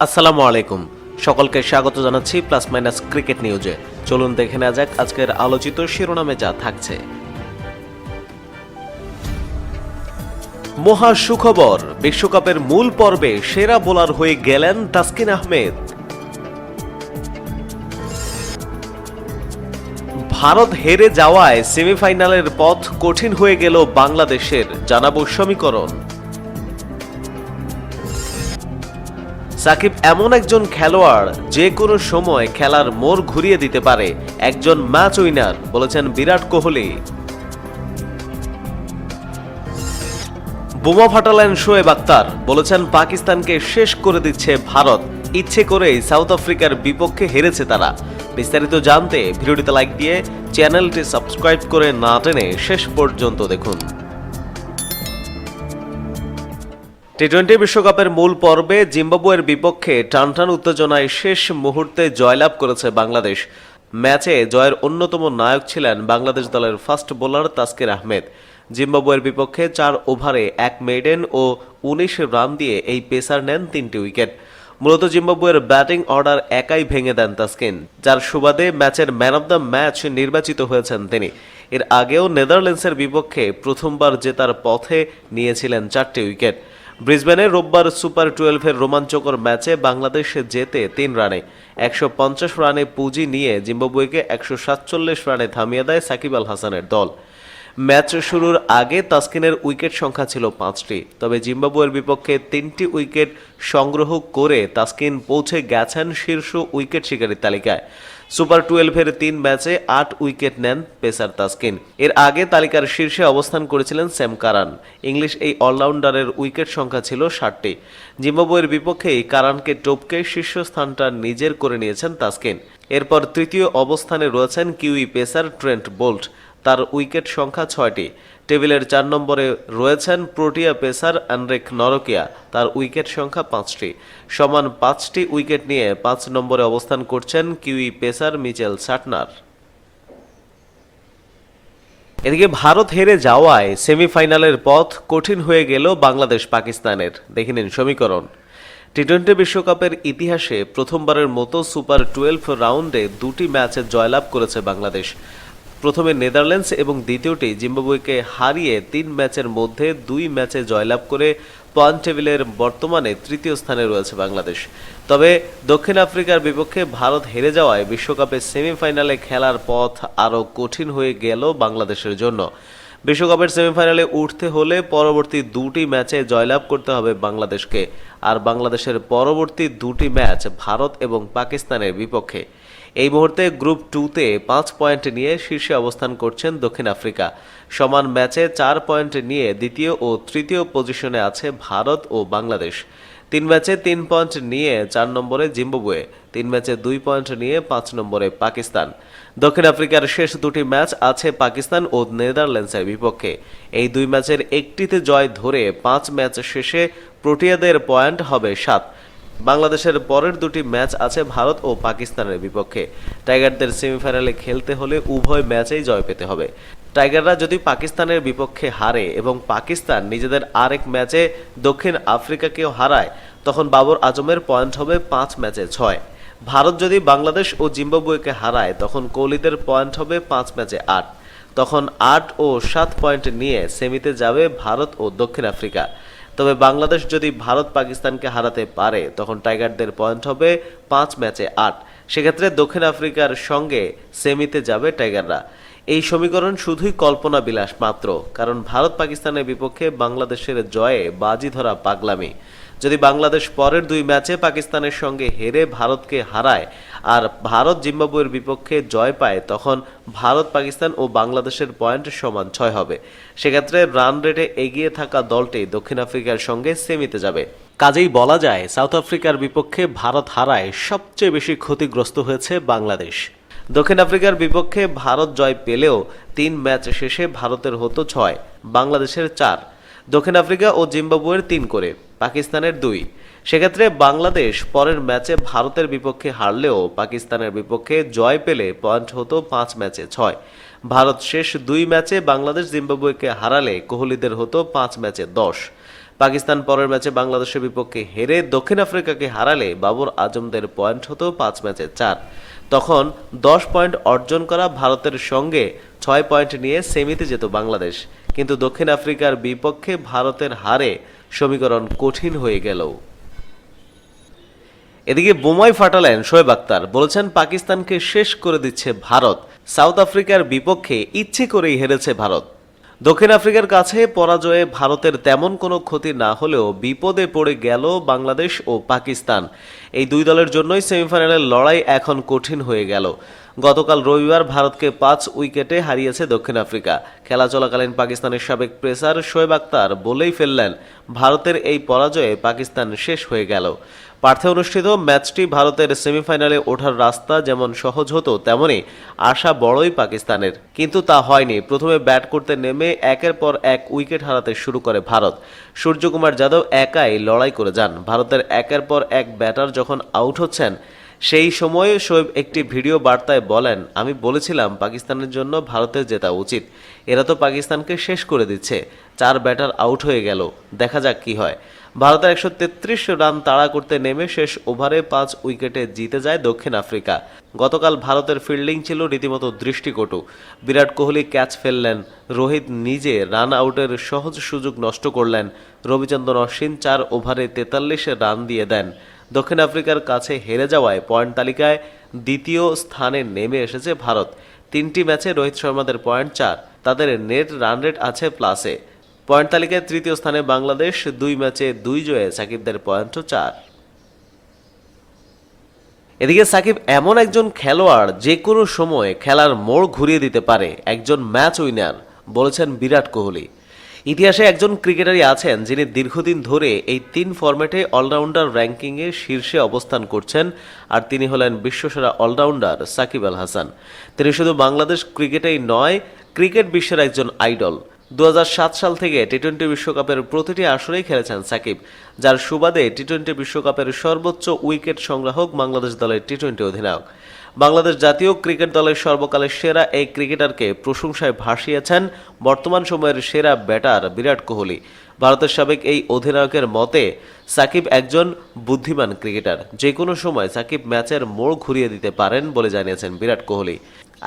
আসসালামু আলাইকুম। সকলকে স্বাগত জানাচ্ছি প্লাস মাইনাস ক্রিকেট নিউজে। চলুন দেখে নেওয়া যাক আজকের আলোচিত শিরোনামে যা থাকছে। মহা সুখবর, বিশ্বকাপের মূল পর্বে সেরা বোলার হয়ে গেলেন তাসকিন আহমেদ। ভারত হেরে যাওয়ায় সেমিফাইনালের পথ কঠিন হয়ে গেল বাংলাদেশের। জানাব সমীকরণ। সাকিব এমন একজন খেলোয়াড়, যে কোনো সময় খেলার মোড় ঘুরিয়ে দিতে পারে। একজন ম্যাচ উইনার, বলেছেন বিরাট কোহলি। বোমা ফাটালেন শোয়েব আক্তার, বলেছেন পাকিস্তানকে শেষ করে দিচ্ছে ভারত। ইচ্ছে করেই সাউথ আফ্রিকার বিপক্ষে হেরেছে তারা। বিস্তারিত জানতে ভিডিওটিতে লাইক দিয়ে চ্যানেলটি সাবস্ক্রাইব করে না টেনে শেষ পর্যন্ত দেখুন। টি টোয়েন্টি বিশ্বকাপের মূল পর্বে জিম্বাবুয়ের বিপক্ষে টানটান উত্তেজনায় শেষ মুহূর্তে জয়লাভ করেছে বাংলাদেশ। ম্যাচে জয়ের অন্যতম নায়ক ছিলেন বাংলাদেশ দলের ফাস্ট বোলার তাসকির আহমেদ। জিম্বাবুয়ের বিপক্ষে চার ওভারে এক মেডেন ও উনিশ রান দিয়ে এই পেসার নেন তিনটি উইকেট মূলত জিম্বাবুয়ের ব্যাটিং অর্ডার একাই ভেঙে দেন তাসকিন, যার সুবাদে ম্যাচের ম্যান অব দ্য ম্যাচ নির্বাচিত হয়েছেন তিনি। এর আগেও নেদারল্যান্ডসের বিপক্ষে প্রথমবার জেতার পথে নিয়েছিলেন চারটি উইকেট। ব্রিসবেনে রোববার সুপার টুয়েলভের রোমাঞ্চকর ম্যাচে বাংলাদেশ জেতে তিন রানে। একশো পঞ্চাশ রানে পুঁজি নিয়ে জিম্বাবুয়েকে একশো সাতচল্লিশ রানে থামিয়ে দেয় সাকিব আল হাসানের দল। ম্যাচ শুরুর আগে তাসকিনের উইকেট সংখ্যা ছিল পাঁচটি। তবে জিম্বাবুয়ের বিপক্ষে তিনটি উইকেট সংগ্রহ করে তাসকিন পৌঁছে গেছেন শীর্ষ উইকেট শিকারীর তালিকায়। সুপার টুয়েলভের তিন ম্যাচে আট উইকেট নেন পেসার তাসকিন। এর আগে তালিকার শীর্ষে অবস্থান করেছিলেন স্যাম কারান। ইংলিশ এই অলরাউন্ডারের উইকেট সংখ্যা ছিল ষাটটি। জিম্বাবুয়ের বিপক্ষেই কারানকে টপকে শীর্ষস্থানটা নিজের করে নিয়েছেন তাসকিন। এরপর তৃতীয় অবস্থানে রয়েছেন কিউই পেসার ট্রেন্ট বোল্ট। তার উইকেট সংখ্যা ছয়টি। টেবিলের চার নম্বরে রয়েছেন প্রোটিয়া পেসার অ্যান্ড্রেক নরকিয়া, তার উইকেট সংখ্যা পাঁচটি। সমান পাঁচটি উইকেট নিয়ে পাঁচ নম্বরে অবস্থান করছেন কিউই পেসার মিচেল সাটনার এদিকে ভারত হেরে যাওয়ায় সেমিফাইনালের পথ কঠিন হয়ে গেল বাংলাদেশ পাকিস্তানের দেখে নিন সমীকরণ। টি টোয়েন্টি বিশ্বকাপের ইতিহাসে প্রথমবারের মতো সুপার টুয়েলভ রাউন্ডে দুটি ম্যাচে জয়লাভ করেছে বাংলাদেশ। প্রথমে নেদারল্যান্ডস এবং দ্বিতীয়টি জিম্বাবুয়েকে হারিয়ে তিন ম্যাচের মধ্যে দুই ম্যাচে জয়লাভ করে পয়েন্ট টেবিলের বর্তমানে তৃতীয় স্থানে রয়েছে বাংলাদেশ। তবে দক্ষিণ আফ্রিকার বিপক্ষে ভারত হেরে যাওয়ায় বিশ্বকাপের সেমিফাইনালে খেলার পথ আরও কঠিন হয়ে গেল বাংলাদেশের জন্য। বিশ্বকাপের সেমিফাইনালে উঠতে হলে পরবর্তী দুটি ম্যাচে জয়লাভ করতে হবে বাংলাদেশকে। আর বাংলাদেশের পরবর্তী দুটি ম্যাচ ভারত এবং পাকিস্তানের বিপক্ষে। এই মুহূর্তে গ্রুপ টুতে পাঁচ পয়েন্ট নিয়ে শীর্ষে অবস্থান করছেন দক্ষিণ আফ্রিকা। সমান ম্যাচে চার পয়েন্ট নিয়ে দ্বিতীয় ও তৃতীয় পজিশনে আছে ভারত ও বাংলাদেশ। তিন ম্যাচে তিন পয়েন্ট নিয়ে চার নম্বরে জিম্বাবুয়ে, তিন ম্যাচে দুই পয়েন্ট নিয়ে পাঁচ নম্বরে পাকিস্তান। দক্ষিণ আফ্রিকার শেষ দুটি ম্যাচ আছে পাকিস্তান ও নেদারল্যান্ডসের বিপক্ষে। এই দুই ম্যাচের একটিতে জয় ধরে পাঁচ ম্যাচ শেষে প্রোটিয়াদের পয়েন্ট হবে সাত। বাংলাদেশের পরের দুটি ম্যাচ আছে ভারত ও পাকিস্তানের বিপক্ষে। টাইগারদের সেমিফাইনালে খেলতে হলে উভয় ম্যাচেই জয় পেতে হবে। টাইগাররা যদি পাকিস্তানের বিপক্ষে হারে এবং পাকিস্তান নিজেদের আরেক ম্যাচে দক্ষিণ আফ্রিকাকেও হারায়, তখন বাবর আজমের পয়েন্ট হবে পাঁচ ম্যাচে ছয়। ভারত যদি বাংলাদেশ ও জিম্বাবুয়েকে হারায়, তখন কোহলিদের পয়েন্ট হবে পাঁচ ম্যাচে আট। তখন আট ও সাত পয়েন্ট নিয়ে সেমিতে যাবে ভারত ও দক্ষিণ আফ্রিকা। তবে বাংলাদেশ যদি ভারত পাকিস্তানকে হারাতে পারে, তখন টাইগারদের পয়েন্ট হবে পাঁচ ম্যাচে আট। সেক্ষেত্রে দক্ষিণ আফ্রিকার সঙ্গে সেমিতে যাবে টাইগাররা। এই সমীকরণ শুধুই কল্পনা বিলাস মাত্র, কারণ ভারত পাকিস্তানের বিপক্ষে বাংলাদেশের জয়ে বাজি ধরা পাগলামি। যদি বাংলাদেশ পরের দুই ম্যাচে পাকিস্তানের সঙ্গে হেরে ভারতকে হারায় আর ভারত জিম্বাবুয়ের বিপক্ষে জয় পায়, তখন ভারত পাকিস্তান ও বাংলাদেশের পয়েন্ট সমান ছয় হবে। সেক্ষেত্রে রান রেটে এগিয়ে থাকা দলটি দক্ষিণ আফ্রিকার সঙ্গে সেমিতে যাবে। কাজেই বলা যায়, সাউথ আফ্রিকার বিপক্ষে ভারত হারায় সবচেয়ে বেশি ক্ষতিগ্রস্ত হয়েছে বাংলাদেশ। দক্ষিণ আফ্রিকার বিপক্ষে ভারত জয় পেলেও তিন ম্যাচ শেষে ভারতের হতো ছয়, বাংলাদেশের চার। দক্ষিণ আফ্রিকা ও জিম্বাবুয়ের তিন করে, পাকিস্তানের দুই। সেক্ষেত্রে বাংলাদেশ পরের ম্যাচে ভারতের বিপক্ষে হারলেও পাকিস্তানের বিপক্ষে জয় পেলে পয়েন্ট হতো পাঁচ ম্যাচে ছয়। ভারত শেষ দুই ম্যাচে বাংলাদেশ জিম্বাবুয়েকে হারালে কোহলিদের হতো পাঁচ ম্যাচে দশ। পাকিস্তান পরের ম্যাচে বাংলাদেশের বিপক্ষে হেরে দক্ষিণ আফ্রিকাকে হারালে বাবর আজমদের পয়েন্ট হতো পাঁচ ম্যাচে চার। তখন দশ পয়েন্ট অর্জন করা ভারতের সঙ্গে ছয় পয়েন্ট নিয়ে সেমিতে যেত বাংলাদেশ। কিন্তু দক্ষিণ আফ্রিকার বিপক্ষে ভারতের হারে সমীকরণ কঠিন হয়ে গেল। এদিকে বোমাই ফাটালেন শোয়েব আক্তার বলেছেন পাকিস্তানকে শেষ করে দিচ্ছে ভারত। সাউথ আফ্রিকার বিপক্ষে ইচ্ছে করেই হেরেছে ভারত। দক্ষিণ আফ্রিকার কাছে পরাজয়ে ভারতের তেমন কোনো ক্ষতি না হলেও বিপদে পড়ে গেল বাংলাদেশ ও পাকিস্তান। এই দুই দলের জন্যই সেমিফাইনালের লড়াই এখন কঠিন হয়ে গেল। গতকাল রবিবার ভারতকে পাঁচ উইকেটে হারিয়েছে দক্ষিণ আফ্রিকা। খেলা চলাকালীন পাকিস্তানের সাবেক প্রেসার শোয়েব আক্তার বলেই ফেললেন, ভারতের এই পরাজয়ে পাকিস্তান শেষ হয়ে গেল। পার্থে অনুষ্ঠিত ম্যাচটি ভারতের সেমিফাইনালে ওঠার রাস্তা যেমন সহজ হতো, তেমনি আশা বড়ই পাকিস্তানের। কিন্তু তা হয়নি। প্রথমে ব্যাট করতে নেমে একের পর এক উইকেট হারাতে শুরু করে ভারত। সূর্যকুমার যাদব একাই লড়াই করে যান। ভারতের একের পর এক ব্যাটার যখন আউট হচ্ছেন সেই সময়ে শোয়েব একটি ভিডিও বার্তায় বলেন, আমি বলেছিলাম পাকিস্তানের জন্য ভারতের জেতা উচিত। এরা তো পাকিস্তানকে শেষ করে দিচ্ছে। চার ব্যাটার আউট হয়ে গেল। দেখা যাক কি হয়। ভারতের একশো তেত্রিশ রান তাড়া করতে নেমে শেষ ওভারে পাঁচ উইকেটে জিতে যায় দক্ষিণ আফ্রিকা। গতকাল ভারতের ফিল্ডিং ছিল রীতিমতো দৃষ্টিকটু। বিরাট কোহলি ক্যাচ ফেললেন। রোহিত নিজে রান আউটের সহজ সুযোগ নষ্ট করলেন। রবিচন্দ্রন অশ্বিন চার ওভারে তেতাল্লিশে রান দিয়ে দেন। দক্ষিণ আফ্রিকার কাছে হেরে যাওয়ায় পয়েন্ট তালিকায় দ্বিতীয় স্থানে নেমে এসেছে ভারত। তিনটি ম্যাচে রোহিত শর্মাদের পয়েন্ট চার, তাদের নেট রান রেট আছে প্লাসে পয়েন্ট তালিকায় তৃতীয় স্থানে বাংলাদেশ, দুই ম্যাচে দুই জয়ে সাকিবদের পয়েন্টও চার। এদিকে সাকিব এমন একজন খেলোয়াড় যে কোনো সময় খেলার মোড় ঘুরিয়ে দিতে পারে, একজন ম্যাচ উইনার বলেছেন বিরাট কোহলি। ইতিহাসে একজন ক্রিকেটারই আছেন যিনি দীর্ঘদিন ধরে এই তিন ফরম্যাটে অলরাউন্ডার র্যাঙ্কিংয়ে শীর্ষে অবস্থান করছেন, আর তিনি হলেন বিশ্বসেরা অলরাউন্ডার সাকিব আল হাসান। তিনি শুধু বাংলাদেশ ক্রিকেটেই নয়, ক্রিকেট বিশ্বের একজন আইডল। দু হাজার সাত সাল থেকে টি টোয়েন্টি বিশ্বকাপের প্রতিটি আসরেই খেলেছেন সাকিব, যার সুবাদে টি টোয়েন্টি বিশ্বকাপের সর্বোচ্চ উইকেট সংগ্রাহক বাংলাদেশ দলের টি টোয়েন্টি অধিনায়ক। বাংলাদেশ জাতীয় ক্রিকেট দলের সর্বকালের সেরা এই ক্রিকেটারকে প্রশংসায় ভাসিয়েছেন বর্তমান সময়ের সেরা ব্যাটার বিরাট কোহলি। ভারতের সাবেক এই অধিনায়কের মতে, সাকিব একজন বুদ্ধিমান ক্রিকেটার। যে কোনো সময় সাকিব ম্যাচের মোড় ঘুরিয়ে দিতে পারেন বলে জানিয়েছেন বিরাট কোহলি।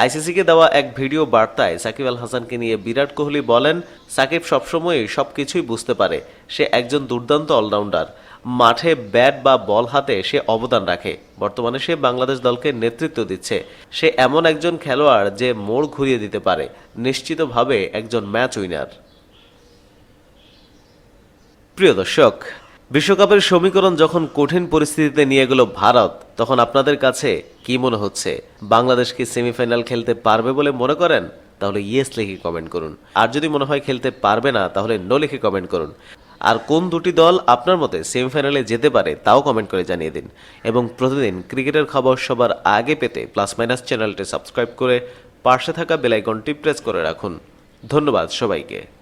আইসিসিকে দেওয়া এক ভিডিও বার্তায় সাকিব আল হাসানকে নিয়ে বিরাট কোহলি বলেন, সাকিব সবসময়ই সবকিছুই বুঝতে পারে। সে একজন দুর্দান্ত অলরাউন্ডার। মাঠে ব্যাট বা বল হাতে সে অবদান রাখে। বর্তমানে সে বাংলাদেশ দলকে নেতৃত্ব দিচ্ছে। সে এমন একজন খেলোয়াড় যে মোড় ঘুরিয়ে দিতে পারে। নিশ্চিতভাবে একজন ম্যাচ উইনার। প্রিয় দর্শক, বিশ্বকাপের সমীকরণ যখন কঠিন পরিস্থিতিতে নিয়ে গেল ভারত, তখন আপনাদের কাছে কি মনে হচ্ছে? বাংলাদেশ কি সেমিফাইনাল খেলতে পারবে বলে মনে করেন? তাহলে ইয়েস লিখে কমেন্ট করুন। আর যদি মনে হয় খেলতে পারবে না, তাহলে নো লিখে কমেন্ট করুন। আর কোন দুটি দল আপনার মতে সেমিফাইনালে যেতে পারে তাও কমেন্ট করে জানিয়ে দিন। এবং প্রতিদিন ক্রিকেটের খবর সবার আগে পেতে প্লাস মাইনাস চ্যানেলটি সাবস্ক্রাইব করে পাশে থাকা বেলাইকনটি প্রেস করে রাখুন। ধন্যবাদ সবাইকে।